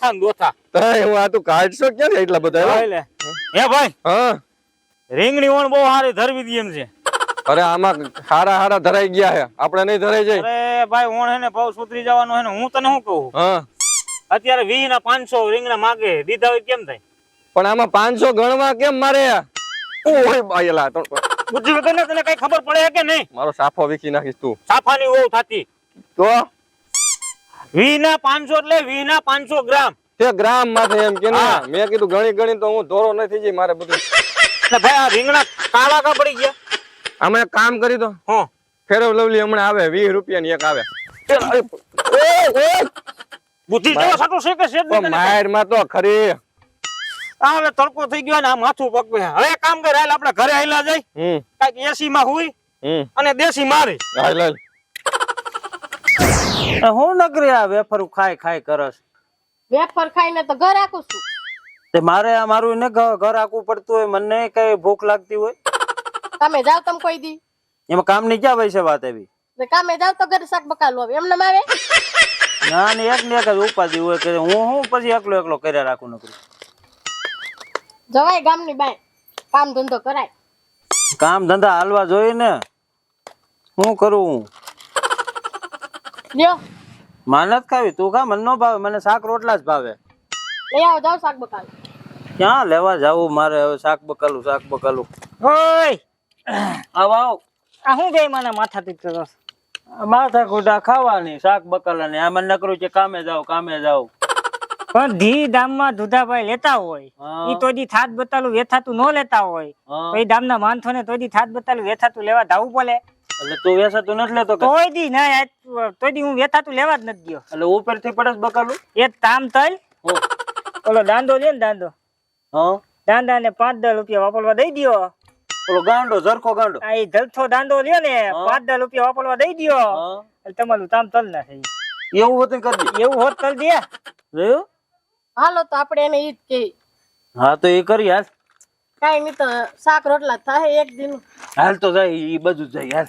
માથા ને દોથા હું આ તું કાઢશો ક્યાં છે એટલા બધા હે? ભાઈ? હા. રીંગણી ઓણ બહુ સારી ધરવી દી એમ છે. અરે આમાં હારા હારા ધરાઈ ગયા છે આપણે નહીં ધરાઈ જાય અરે ભાઈ ઓણ હે ને ભાવ સુધરી જવાનો હે ને હું તને શું કહું? હા. અત્યારે વીસ ના પાંચસો રીંગણા માગે દીધા હોય કેમ થાય? પણ આમાં પાંચસો ગણવા કેમ મારે? ઓય બાયલા તો બુદ્ધિ વગર તને કઈ ખબર પડે કે નહીં? મારો સાફો વીખી નાખીશ તું. સાફાની ઓવ થતી. તો? વીસ ના પાંચસો એટલે વીના પાંચસો ગ્રામ. તે ગ્રામ માથે એમ કે ના મેં કીધું ગણી ગણી તો હું ધોરો નથી જઈ મારે બધું. ભાઈ આ રીંગણા કાળા કા પડી ગયા? અમે કામ કરી દો. હો. ફેરવ લવલી હમણાં આવે વીસ રૂપિયા ની એક આવે. બુદ્ધિ જેવો સાટો છે કે છે માયરમાં તો ખરી. આ હવે તડકો થઈ ગયો ને આ માથું પકવે હવે કામ કરે હાલ આપણે ઘરે આયલા જાય કાંઈક એસી માં હુઈ અને દેશી મારી. હાલ હાલ. હું નકરી આ વેફર ખાય ખાય કરસ વેફર ખાઈને તો ઘર આખું છું તે મારે આ મારું ને ઘર આખું પડતું હોય મને કઈ ભૂખ લાગતી હોય? તમે જાવ તમ કોઈ દી. એમાં કામની ક્યાં છે વાત એવી ને કામે જાવ તો ઘરે શાક બકાલું આવે. એમને આવે ના ને એક ને એક જ ઉપાધિ હોય કે હું હું પછી એકલો એકલો કર્યા રાખું નકરું. જવાય ગામની બાય કામ ધંધો કરાય. કામ ધંધા હાલવા જોઈએ ને. શું કરું હું? લ્યો. માનત ખાવી. તું ખા મન નો ભાવે. મને શાક રોટલા જ ભાવે. લઈ આવો જાવ શાક બકાલ. ક્યાં લેવા જાવું? મારે હવે શાક બકાલું શાક બકાલું. ઓય! આવ આવ. આ હું ગઈ મને માથા તીક કરો માથા કુટા ખાવાની શાક બકાલાની. આ મને નકરું છે કામે જાવ કામે જાવ પણ ધી દામમાં દુધાભાઈ લેતા હોય. ઈ તો દી થાત બતાલું વેથાતું ન લેતા હોય. તો ઈ દામના માનથો ને તો દી થાત બતાલું વેથાતું લેવા ધાવું પડે. એટલે તું વેસાતું નથી લેતો કોઈ દી ના કોઈ દી હું વેતાતું લેવા જ નથી ગયો. એટલે ઉપરથી પડે બકાલું? એ તામ તલ હો. ઓલો દાંડો લે ને દાંડો હા. દાંડા ને પાંચ દસ રૂપિયા વાપરવા દઈ દ્યો. ઓલો ગાંડો ઝરખો ગાંડો. આ જલથો દાંડો લે ને પાંચ દસ રૂપિયા વાપરવા દઈ દો એટલે તમારું તામ તલ ના થઈ એવું હતું દે. એવું હોત તલ દે. જોયું હાલો તો આપણે એને ઈ જ કહી હા તો એ કરી હાલ. કઈ નહીં તો શાક રોટલા થાય એક દિન. હાલ તો જાય એ બધું જાય હાલ.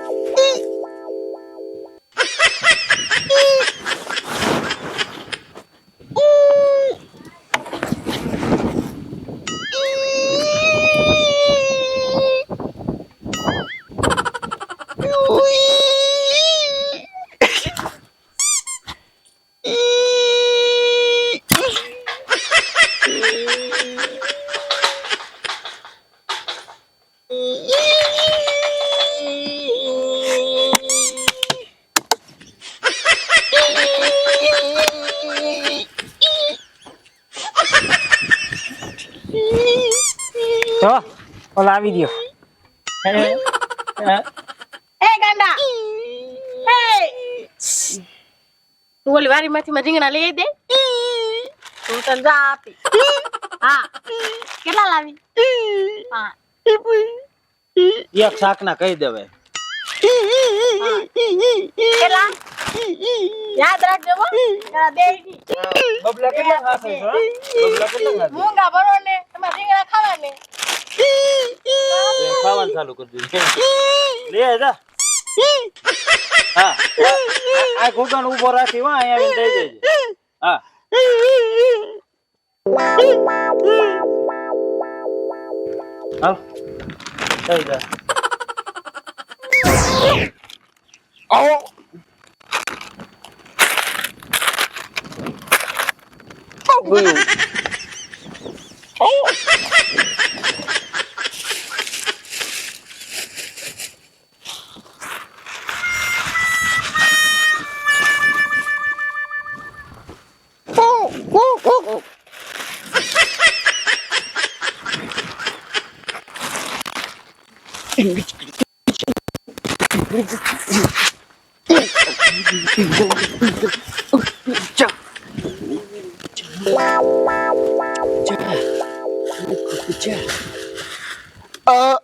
ઓલો દો એ ગાંડા એ તું ઓલી વારી માંથી રીંગણા લઈ દે તું તને જા આપી હા કેટલા લાવી હા એક શાક ના કહી દેવે કેટલા યાદ રાખજો હો બે બબલા કેટલા ખાશે છો બબલા કેટલા ખાશે મૂંગા ભરો ને તમારે રીંગણા ખાવા ને ખાવાનું ચાલુ કરી દીધું લે જા હા આ- આ ઘૂંટણ ઊભો રાખી વા અહીંયા આવીને દઈ દેજે હા હાલ થઈ જા આવો Chà. Chà. Chà. Ờ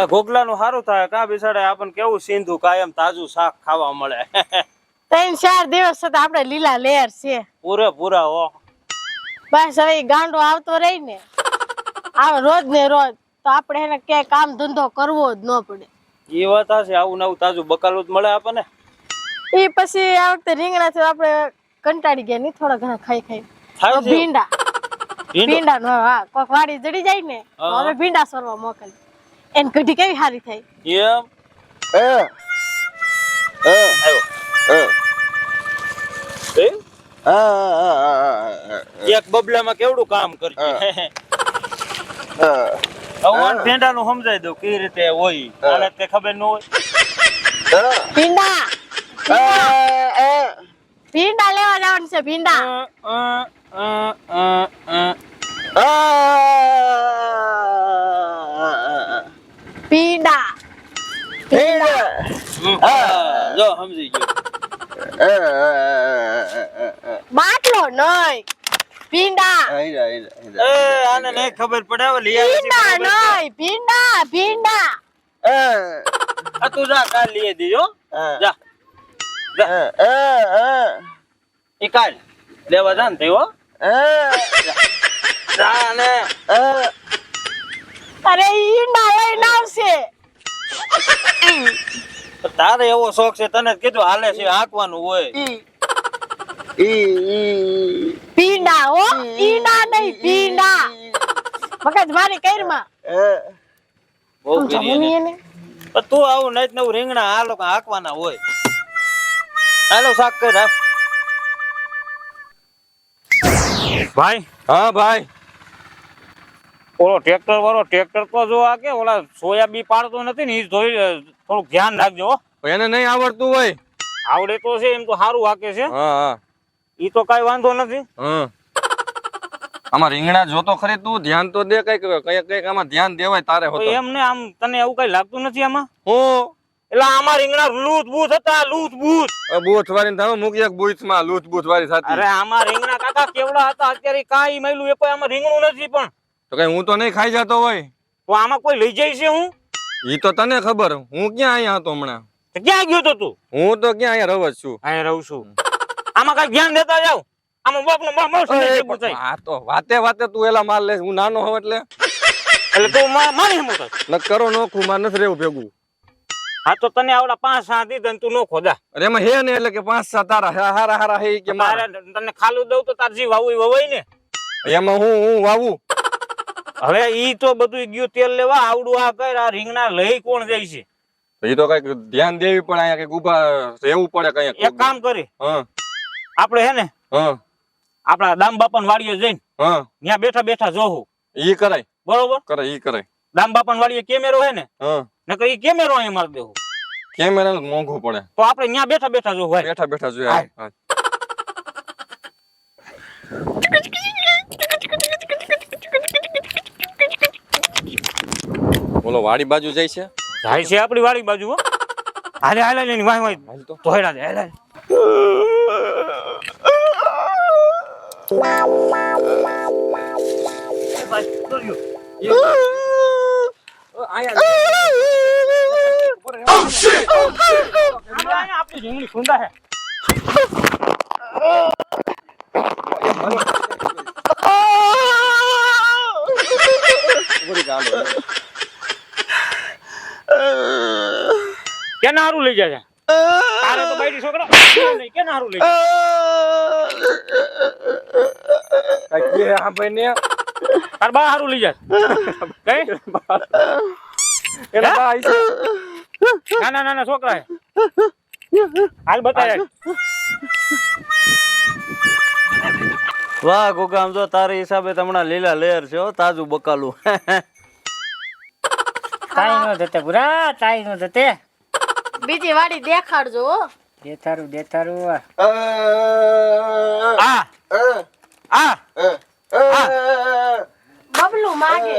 આવું. ઘોઘલાનું સારું થાય કા બિસાડે આપણને કેવું સિંધુ કાયમ તાજું શાક ખાવા મળે. ત્રણ ચાર દિવસ સુધી આપણે લીલા લેર છે. પૂરે પૂરા હો. બસ હવે ગાંડો આવતો રહી ને આવે રોજ ને રોજ તો આપણે એને કે કામ ધંધો કરવો જ ન પડે. એ વાત હશે આવું નવું તાજું બકાલું જ મળે આપણને. એ પછી આ વખતે રીંગણા છે આપણે કંટાળી ગયા નહીં થોડા ઘણા ખાઈ ખાઈ. ભીંડા. ભીંડા? નો હા કોક વાડી જડી જાય ને હવે ભીંડા સરવા મોકલ. એન કઢી કેવી સારી થાય એમ એ એ આવ્યો એ એ? એક બબલામાં કેવડું કામ કરશે અવાન ભેંડાનું સમજાઈ દઉં કઈ રીતે હોય હા. આને તે ખબર ન હોય ભીંડા ભીંડા લેવા જવાનું છે ભીંડા હા, નહીં. પીંડા એ આને ખબર પડે હવે નહીં. પીંડા પીંડા આ તું જા કાલ લઈ દેજો જા જા કાલ લેવા જા ને જા ને અરે ઈંડા લઈને આવશે. તારે એવો શોખ છે તને કીધું હાલે છે હાંકવાનું હોય. પીડા હો પીડા નહીં પીડા. મગજ મારી કઈરમાં. બહુ કરી. એને. તું આવું નહીં નવું રીંગણા આ લોકો હાંકવાના હોય. હાલો શાક કર ભાઈ? હા ભાઈ. ઓલો ટ્રેક્ટર વાળો ટ્રેક્ટર તો જો આ કે ઓલા સોયાબી પાડતો નથી ને એ જોઈ થોડુંક ધ્યાન રાખજો એને નહીં આવડતું હોય. આવડે તો છે એમ તો સારું વાકે છે. ઈ તો કઈ વાંધો નથી. આમાં રીંગણા જોતો ખરી તું ધ્યાન તો દે કંઈક કંઈક કંઈક આમાં ધ્યાન દેવાય તારે તો હોતો એમને આમ તને એવું કઈ લાગતું નથી આમાં? હું? એટલે આમાં રીંગણા લૂથ બૂથ હતા લૂથ બૂથ બૂથ વાળી થાવ મૂકી એક બૂથમાં લૂથ બૂથ વાળી અરે થતી આમાં રીંગણા કાકા કેવડા હતા અત્યારે કઈ મળ્યું એ કોઈ આમાં રીંગણું નથી પણ. તો કઈ હું તો નહીં ખાઈ જતો હોય? તો આમાં કોઈ લઈ જાય છે હું? ઈ તો તને ખબર. હું ક્યાં અહીંયા હતો હમણાં? ક્યાં ગયો તો તું? હું તો ક્યાં અહીંયા રહું છું. અહીં રહું છું. આમાં કઈ ધ્યાન દેતા જાવ? આમાં બાપ નો બાપ હા તો વાતે વાતે તું એલા માર લે હું નાનો હોઉં એટલે? એટલે તું મારી હિંમત. ન કરો નોખું માર નથી રહેવું ભેગું. હા તો તને આવડા પાંચ સાત દીધા તું નો ખોદા અરે એમાં હે ને એટલે કે પાંચ સાત તારા હારા હારા હે કે મારા મારે. તને ખાલું દઉં તો તાર જીવ આવું વવાય ને. એમાં હું હું વાવું? હવે ઈ તો બધું ગયું તેલ લેવા આવડું આ કર આ રીંગણા લઈ કોણ જાય છે? એ તો કંઈક ધ્યાન દેવી પડે અહીંયા કંઈક ઊભા રહેવું પડે કંઈક. એક કામ કરી હા. આપણે હે ને આપડા દામ બાપા વાડીએ જઈને ત્યાં બેઠા બેઠા જોવું ઈ કરાય. બરોબર? કરે ઈ કરાય. દામ બાપા વાડીએ કેમેરો હે ને હા. નકર ઈ કેમેરો અહીં મારી દેવું કેમેરા મોંઘું પડે. તો આપણે ત્યાં બેઠા બેઠા જોવું ભાઈ બેઠા બેઠા જોયા હા. બોલો વાડી બાજુ જાય છે? જાય છે આપણી વાડી બાજુ હો. હાલે હાલે ને વાય વાય હાલ તો. ધોયડા દે હાલે હાલે. આપણે રીંગણી સુંદા હે. કેના હારું લઈ જાય તારે તો બાયડી છોકરા. નહીં કેના હારું લઈ જાય કાંઈક ભાઈ ને તાર બા હારું લઈ જાય. કઈ? એના બા આઈ છે. નાના નાના છોકરા હાલ બતાય. વાહ ગોગામ જો તારી હિસાબે તમણા લીલા લેયર છે હો તાજું બકાલું. તાઈ નો દતે પુરા તાઈ નો દતે બીજી વાડી દેખાડજો હો દેતારું દેતારું આ. આ બબલું માગે